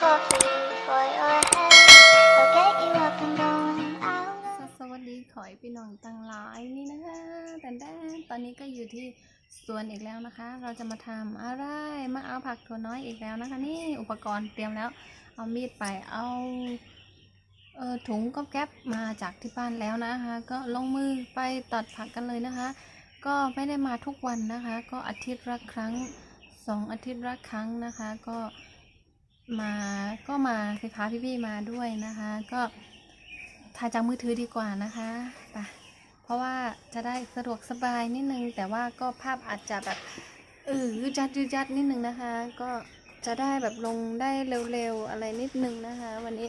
coffee for your head. I'll get you up and going out. สวัสดีขอให้พี่น้องตั้งหลายนี่นะคะแต่แดนตอนนี้ก็อยู่ที่สวนอีกแล้วนะคะ เราจะมาทำอะไรมาเอาผักถั่วน้อยอีกแล้วนะคะ นี่อุปกรณ์เตรียมแล้ว เอามีดไปเอาเออถุงก๊อบแก๊บมาจากที่บ้านแล้วนะคะ ก็ลงมือไปตัดผักกันเลยนะคะ ก็ไม่ได้มาทุกวันนะคะ ก็อาทิตย์ละครั้งสองอาทิตย์ละครั้งนะคะ ก็ มาก็มาคือพาพี่ๆมาด้วยนะคะ ก็ถ่ายจากมือถือดีกว่านะคะไปเพราะว่าจะได้สะดวกสบายนิดนึง แต่ว่าก็ภาพอาจจะแบบเออยืดจัดยืดจัดนิดนึงนะคะ ก็จะได้แบบลงได้เร็วๆอะไรนิดนึงนะคะ วันนี้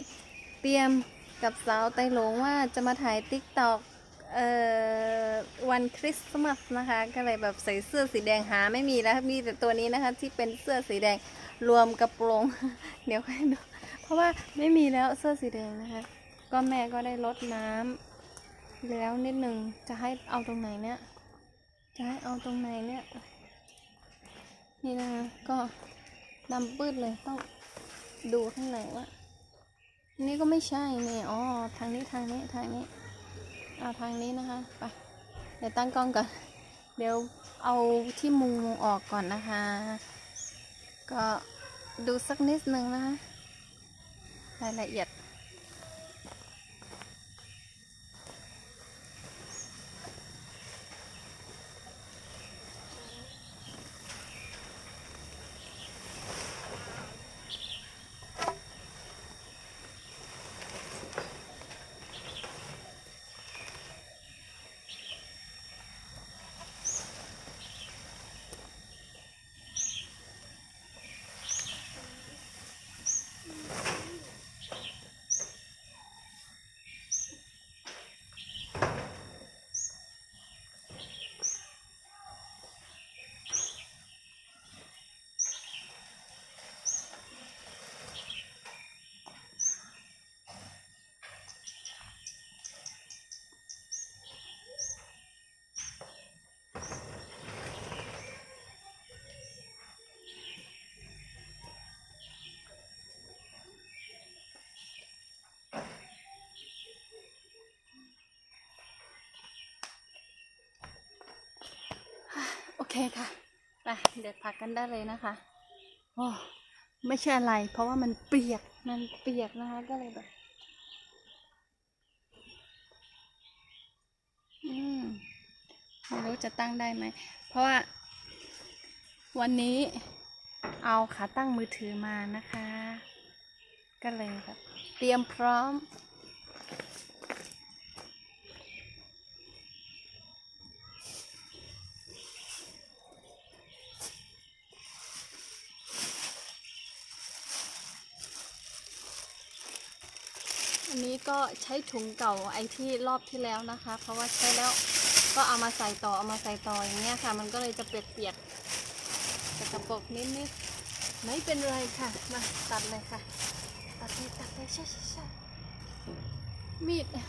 เตรียมกับสาวไตหลงว่าจะมาถ่ายติ๊กตอกเอ่อวันคริสต์มาสนะคะ ก็เลยแบบใส่เสื้อสีแดงหาไม่มีแล้วมีแต่ตัวนี้นะคะที่เป็นเสื้อสีแดง รวมกระโปรง เดี๋ยวค่อยดู เพราะว่าไม่มีแล้วเสื้อสีแดงนะคะ ก็แม่ก็ได้ลดน้ำแล้วนิดหนึ่งจะให้เอาตรงไหนเนี่ย จะให้เอาตรงไหนเนี่ย นี่นะก็ดำปื้ดเลยต้องดูข้างในว่า นี่ก็ไม่ใช่นี่อ๋อทางนี้ทางนี้ทางนี้ เอาทางนี้นะคะ ไป เดี๋ยวตั้งกล้องก่อน เดี๋ยวเอาที่มุงออกก่อนนะคะ ก็ดูสักนิดหนึ่งนะคะรายละเอียด เคค่ะไปเด็ดผักกันได้เลยนะคะโอ้ไม่ใช่อะไร เพราะว่ามันเปียกมันเปียกนะคะ ก็เลยแบบอืมไม่รู้จะตั้งได้ไหม เพราะว่า วันนี้เอาขาตั้งมือถือมานะคะ ก็เลยแบบเตรียมพร้อม นี้ก็ใช้ถุงเก่าไอที่รอบที่แล้วนะคะ เพราะว่าใช้แล้วก็เอามาใส่ต่อเอามาใส่ต่ออย่างเงี้ยค่ะ มันก็เลยจะเปียกๆจะกระปกนิดๆไม่เป็นไรค่ะ มาตัดเลยค่ะ ตัดเลยตัดเลยใช่ใช่ใช่มีดอะ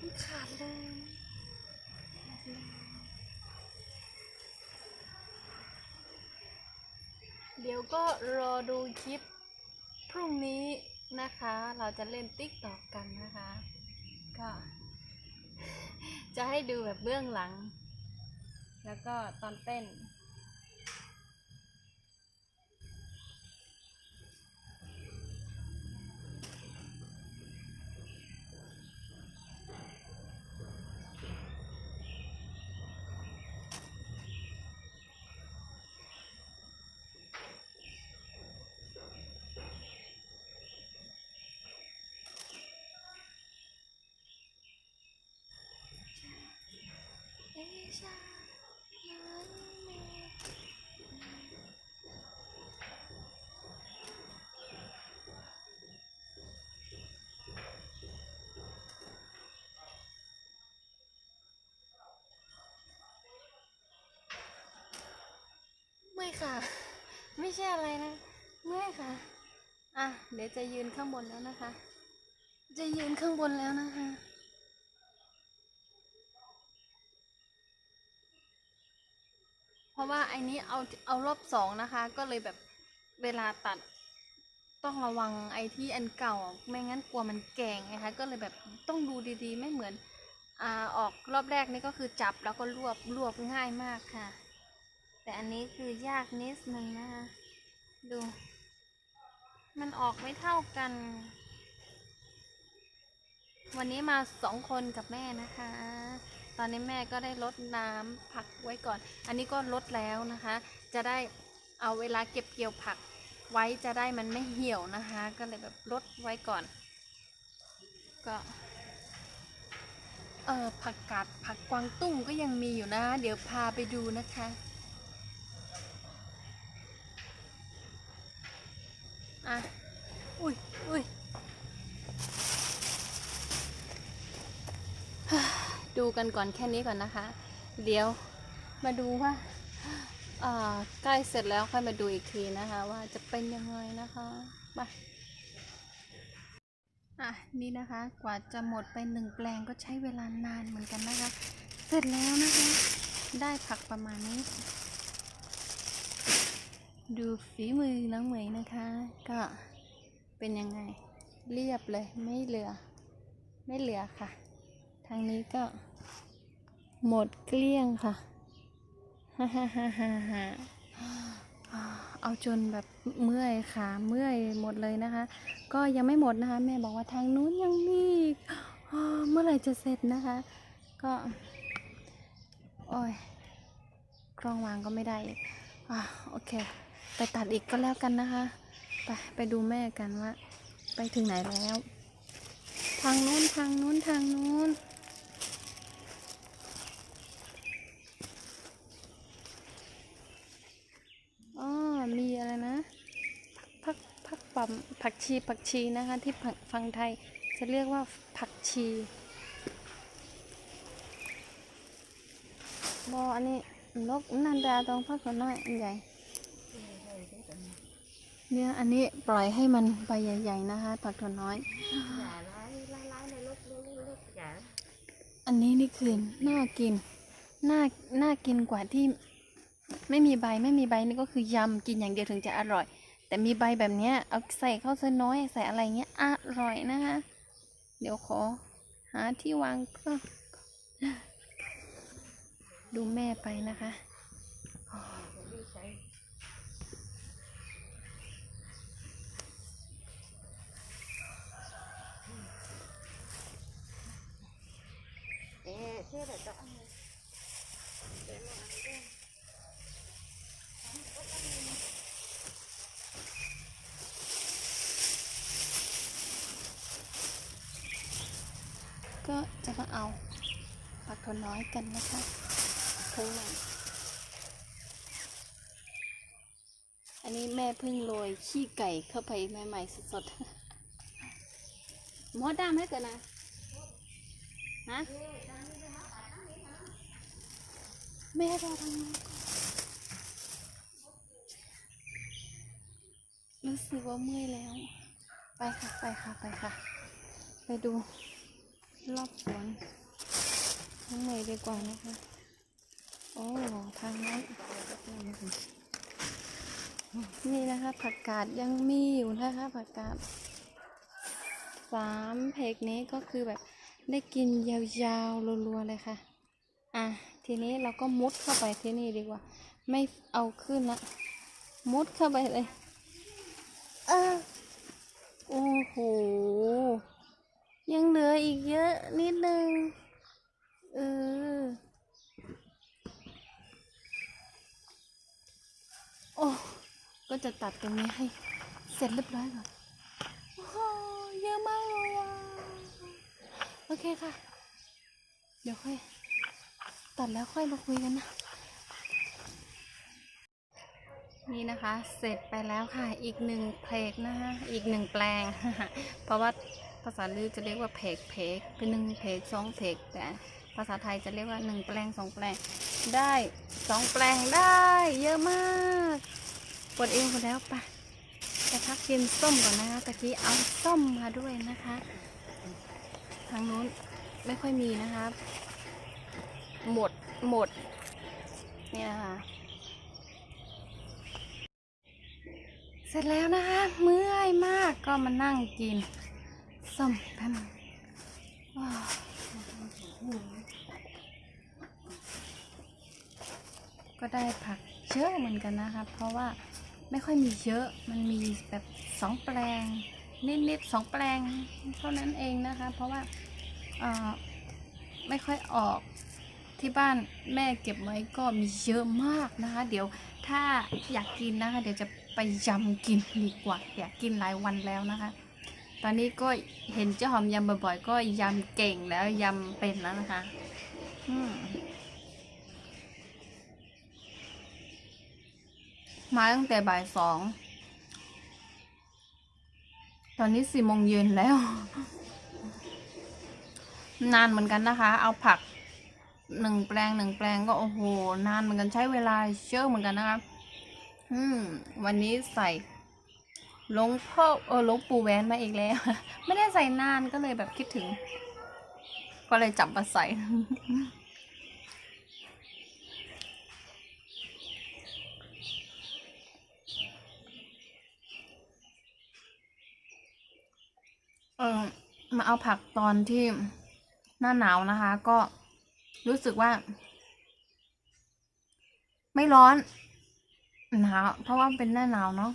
มันขาดเลยขาดเลย เดี๋ยวก็รอดูคลิปพรุ่งนี้นะคะ เราจะเล่นติ๊กตอกกันนะคะ ก็ จะให้ดูแบบเบื้องหลัง แล้วก็ตอนเต้น ไม่ค่ะ ไม่ใช่อะไรนะเมื่อยค่ะ อะ เดี๋ยวจะยืนข้างบนแล้วนะคะ จะยืนข้างบนแล้วนะคะ ราะว่าไอ้นี้เอาเอารอบสองนะคะ ก็เลยแบบเวลาตัดต้องระวังไอ้ที่อันเก่า ไม่งั้นกลัวมันแกงไงคะก็เลยแบบต้องดูดีๆ ไม่เหมือนอ่าออกรอบแรกนี่ก็คือจับแล้วก็รวบรวบง่ายมากค่ะ แต่อันนี้คือยากนิดนึงนะคะดู มันออกไม่เท่ากัน วันนี้มาสองคนกับแม่นะคะ ตอนนี้แม่ก็ได้ลดน้ำผักไว้ก่อน อันนี้ก็ลดแล้วนะคะ จะได้เอาเวลาเก็บเกี่ยวผักไว้จะได้มันไม่เหี่ยวนะคะ ก็เลยแบบลดไว้ก่อน ก็เออผักกาดผักกวางตุ้งก็ยังมีอยู่นะ เดี๋ยวพาไปดูนะคะอะอุ้ยอุ้ย ดูกันก่อนแค่นี้ก่อนนะคะ เดี๋ยวมาดูว่าใกล้เสร็จแล้วค่อยมาดูอีกทีนะคะ ว่าจะเป็นยังไงนะคะมาอะนี่นะคะกว่าจะหมดไปหนึ่งแปลงก็ใช้เวลานานเหมือนกันนะคะ เสร็จแล้วนะคะ ได้ผักประมาณนี้ ดูฝีมือน้องเหมยนะคะ ก็เป็นยังไงเรียบเลยไม่เหลือ ไม่เหลือค่ะ ทางนี้ก็ หมดเกลี้ยงค่ะฮ่าฮ่าฮ่าฮ่าเอาจนแบบเมื่อยขาเมื่อยหมดเลยนะคะ ก็ยังไม่หมดนะคะ แม่บอกว่าทางนู้นยังมีเมื่อไหร่จะเสร็จนะคะ ก็โอ้ยกล้องวางก็ไม่ได้อีกอ่าโอเค ไปตัดอีกก็แล้วกันนะคะ ไปไปดูแม่กันว่า ไปถึงไหนแล้ว ทางนู้นทางนู้นทางนู้น อ๋อ มีอะไรนะ ผักผัก ผักชีผักชีนะคะ ที่ฝั่งไทยจะเรียกว่าผักชีบออันนี้นกนันดาตรงพักนน้อยอันใหญ่ เนี่ยอันนี้ปล่อยให้มันใบใหญ่ ๆ นะคะผักถั่วน้อย อันนี้นี่คือน่ากินน่าน่ากินกว่าที่ไม่มีใบไม่มีใบนี่ก็คือยำกินอย่างเดียวถึงจะอร่อย แต่มีใบแบบเนี้ยเอาใส่ข้าวซอยน้อยใส่อะไรเงี้ยอร่อยนะคะ เดี๋ยวขอ หาที่วางก็ดูแม่ไปนะคะเอ๊ะเชื่อแต่ต้อง ก็จะมาเอา ผักถั่วน้อยกันนะคะข้างในอันนี้แม่เพิ่งโรยขี้ไก่เข้าไปใหม่ๆสดๆหมอดำให้กันนะฮะแม่รอทำงานก่อนรู้สึกว่าเมื่อยแล้ว ไปค่ะ ไปค่ะ ไปค่ะ ไปดูรอบสวน น้องเมย์ดีกว่านะคะ โอ้ ทางนั้นนี่นะคะผักกาดยังมีอยู่นะคะผักกาดสามเพกนี้ก็คือแบบได้กินยาวๆรัวๆเลยค่ะ อะ ทีนี้เราก็มุดเข้าไปที่นี่ดีกว่า ไม่เอาขึ้นละมุดเข้าไปเลย เออโอ้โห ยังเหลืออีกเยอะนิดนึง เออ โอ้ ก็จะตัดตรงนี้ให้เสร็จเรียบร้อยก่อนโอ้โหเยอะมากเลยอะ โอเคค่ะ เดี๋ยวค่อย ตัดแล้วค่อยมาคุยกันนะ นี่นะคะ เสร็จไปแล้วค่ะ อีกหนึ่งเพลกนะคะอีกหนึ่งแปลง เพราะว่าภาษาลือจะเรียกว่าเพลกเพลกเป็นหนึ่งเพลกสองเพลกแต่ ภาษาไทยจะเรียกว่าหนึ่งแปลงสองแปลงได้สองแปลงได้ เยอะมากปวดเองหมดแล้วไปจะพักกินส้มก่อนนะคะตะกี้เอาส้มมาด้วยนะคะ ทางนู้นไม่ค่อยมีนะคะหมดหมดนี่นะคะเสร็จแล้วนะคะเมื่อยมากก็มานั่งกินส้มแป๊บนึงว้าว ก็ได้ผักเยอะเหมือนกันนะคะเพราะว่าไม่ค่อยมีเยอะมันมีแบบสองแปลง นิดๆสองแปลงเท่านั้นเองนะคะ เพราะว่าไม่ค่อยออกที่บ้านแม่เก็บไว้ก็มีเยอะมากนะคะ เดี๋ยวถ้าอยากกินนะคะ เดี๋ยวจะไปยำกินดีกว่าอยากกินหลายวันแล้วนะคะ ตอนนี้ก็เห็นเจ้าหอมยำบ่อยๆ ก็ยำเก่งแล้วยำเป็นแล้วนะคะ อืม มาตั้งแต่บ่ายสอง ตอนนี้สี่โมงเย็นแล้ว นานเหมือนกันนะคะ เอาผักหนึ่งแปลงหนึ่งแปลงก็โอ้โห นานเหมือนกันใช้เวลาเยอเหมือนกันนะคะอืม วันนี้ใส่ลงพ่อเออลงปูแหวนมาอีกแล้ว ไม่ได้ใส่นานก็เลยแบบคิดถึง ก็เลยจับมาใส่ เออมาเอาผักตอนที่หน้าหนาวนะคะ ก็รู้สึกว่า ไม่ร้อนหนาวเพราะว่าเป็นหน้าหนาวเนาะ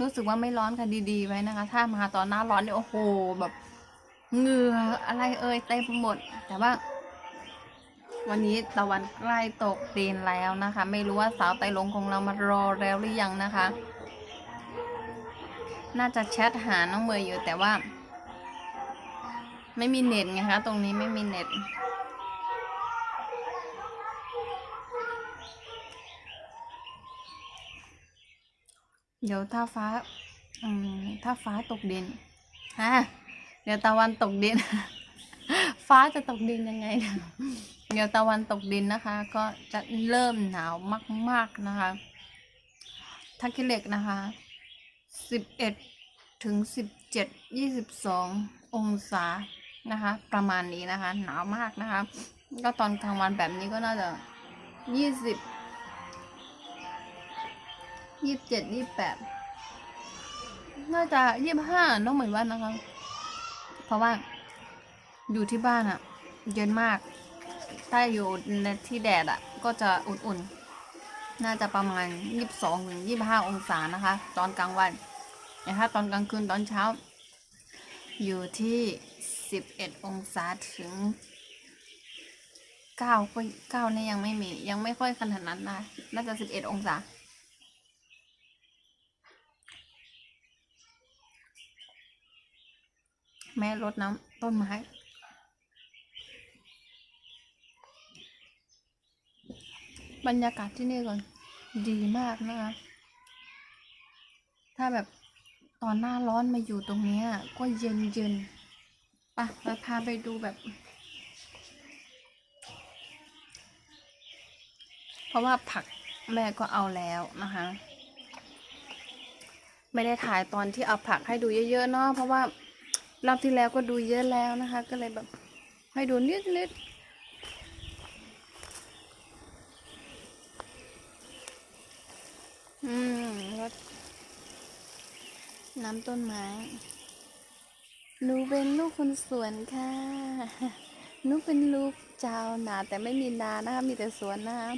รู้สึกว่าไม่ร้อนค่ะดีๆไว้นะคะ ถ้ามาตอนหน้าร้อนเนี่ยโอ้โหแบบเหงื่ออะไรเอ่ยเต็มไปหมด แต่ว่า วันนี้ตะวันใกล้ตกดินแล้วนะคะ ไม่รู้ว่าสาวไตลงของเรามารอแล้วหรือยังนะคะ น่าจะแชทหาน้องเมย์อยู่แต่ว่า ไม่มีเน็ตไงคะตรงนี้ไม่มีเน็ต เดี๋ยวถ้าฟ้าอืมถ้าฟ้าตกดินฮะเดี๋ยวตะวันตกดิน ฟ้าจะตกดินยังไง เดี๋ยวตะวันตกดินนะคะ ก็จะเริ่มหนาวมาก ๆนะคะทักกิเล็กนะคะสิบเอ็ดถึงสิบเจ็ดยี่สิบสององศา นะคะ ประมาณนี้นะคะ หนาวมากนะคะ ก็ตอนกลางวันแบบนี้ก็น่าจะยี่สิบยี่สิบเจ็ดยี่สิบแปดน่าจะยี่สิบห้าน้องเหมือนว่านะคะ เพราะว่าอยู่ที่บ้านอะเย็นมาก ถ้าอยู่ในที่แดดอะก็จะอุ่นๆ น่าจะประมาณยี่สิบสองถึงยี่สิบห้าองศานะคะ ตอนกลางวันแต่ถ้าตอนกลางคืนตอนเช้า อยู่ที่ สิบเอ็ดองศาถึงเก้าก็เก้าเนี่ยยังไม่มี ยังไม่ค่อยขนาดนั้นนะน่าจะสิบเอ็ดองศาแม่รดน้ำต้นไม้ บรรยากาศที่นี่ก่อน ดีมากนะคะ ถ้าแบบตอนหน้าร้อนมาอยู่ตรงเนี้ยก็เย็นเย็น ปะเราพาไปดูแบบ เพราะว่าผักแม่ก็เอาแล้วนะคะ ไม่ได้ถ่ายตอนที่เอาผักให้ดูเยอะๆเนาะเพราะว่ารอบที่แล้วก็ดูเยอะแล้วนะคะ ก็เลยแบบให้ดูนิดๆอืมรดน้ำต้นไม้ หนูเป็นลูกคนสวนค่ะ หนูเป็นลูกเจ้านาแต่ไม่มีนานะคะ มีแต่สวนนะคะ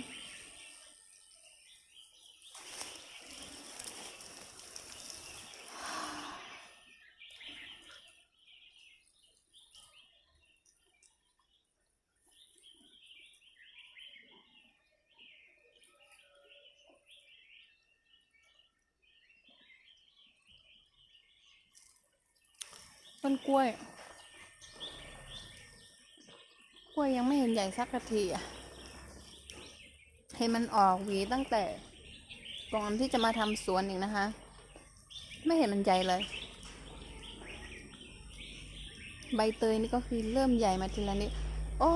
ต้นกล้วย กล้วยยังไม่เห็นใหญ่สักทีอะให้มันออกหวีตั้งแต่ก่อนที่จะมาทำสวนอีกนะคะ ไม่เห็นมันใหญ่เลย ใบเตยนี่ก็คือเริ่มใหญ่มาทีละนิดโอ้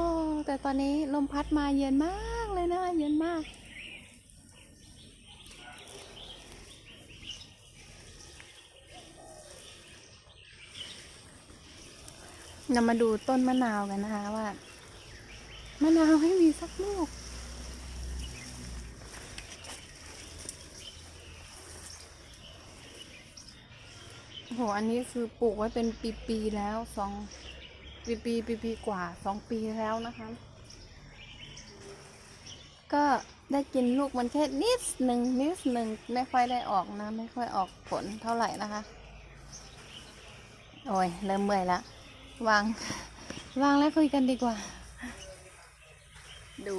แต่ตอนนี้ลมพัดมาเย็นมากเลยนะ เย็นมาก เรามาดูต้นมะนาวกันนะคะว่ามะนาวให้มีสักลูก โห อันนี้คือปลูกไว้เป็นปีๆแล้วสองปีปีปีปีกว่าสองปีแล้วนะคะ ก็ได้กินลูกมันแค่นิดหนึ่งนิดหนึ่งไม่ค่อยได้ออกนะ ไม่ค่อยออกผลเท่าไหร่นะคะ โอ้ยเริ่มเมื่อยแล้ว วางวางแล้วคุยกันดีกว่า ดู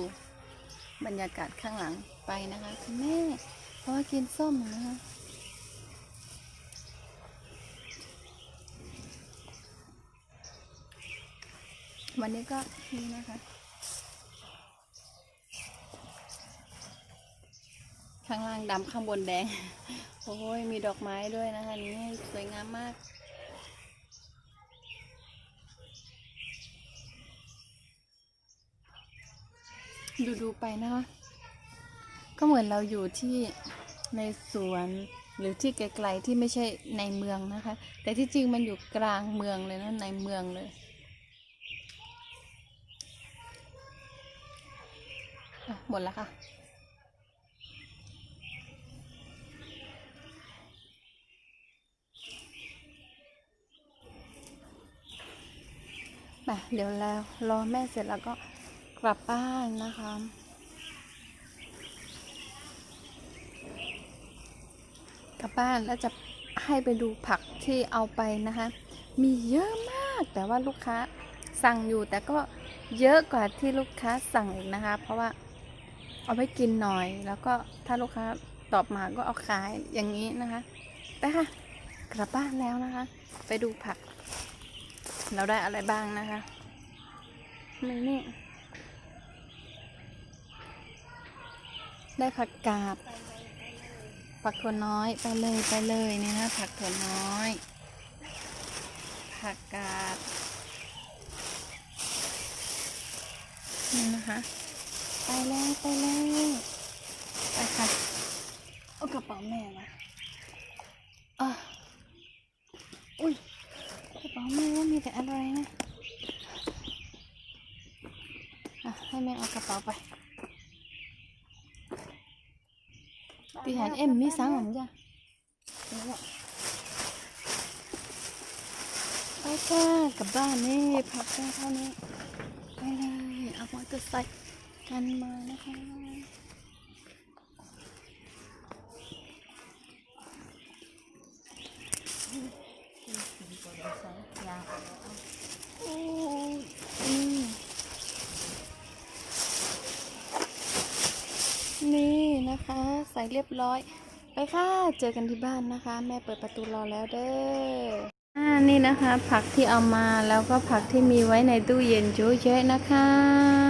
บรรยากาศข้างหลังไปนะคะคุณแม่ เพราะว่ากินส้มนะคะวันนี้ก็นี่นะคะ ข้างล่างดำข้างบนแดง โอ้ยมีดอกไม้ด้วยนะคะ นี่สวยงามมาก ดูดูๆไปนะคะก็เหมือนเราอยู่ที่ในสวนหรือที่ไกลๆที่ไม่ใช่ในเมืองนะคะ แต่ที่จริงมันอยู่กลางเมืองเลยนะในเมืองเลยหมดแล้วค่ะไปเดี๋ยวแล้วรอแม่เสร็จแล้วก็ กลับบ้านนะคะ กลับบ้านแล้วจะให้ไปดูผักที่เอาไปนะคะ มีเยอะมากแต่ว่าลูกค้าสั่งอยู่แต่ก็เยอะกว่าที่ลูกค้าสั่งอีกนะคะ เพราะว่าเอาไปกินหน่อย แล้วก็ถ้าลูกค้าตอบมาก็เอาขายอย่างนี้นะคะไปค่ะกลับบ้านแล้วนะคะ ไปดูผัก เราได้อะไรบ้างนะคะนี่นี่ ได้ผักกาดผักถั่วน้อยไปเลยไปเลยนี่นะผักถั่วน้อย ผักกาดนี่นะคะไปแล้วไปแล้วไปค่ะเอากระเป๋าแม่มาอะอุ้ยกระเป๋าแม่ว่ามีแต่อะไรนะอะให้แม่เอากระเป๋าไป ตีหันเอ็มมีสังหลังจ้ะนี่แหละไปค่ะกลับบ้านนี่พักแค่เท่านี้ไปเลยเอามอเตอร์ไซค์กันมานะคะโอ้อืมนี่ นะคะ ใส่เรียบร้อย ไปค่ะ เจอกันที่บ้านนะคะ แม่เปิดประตูรอแล้วเด้ออ่านี่นะคะ ผักที่เอามาแล้วก็ผักที่มีไว้ในตู้เย็นเยอะแยะนะคะ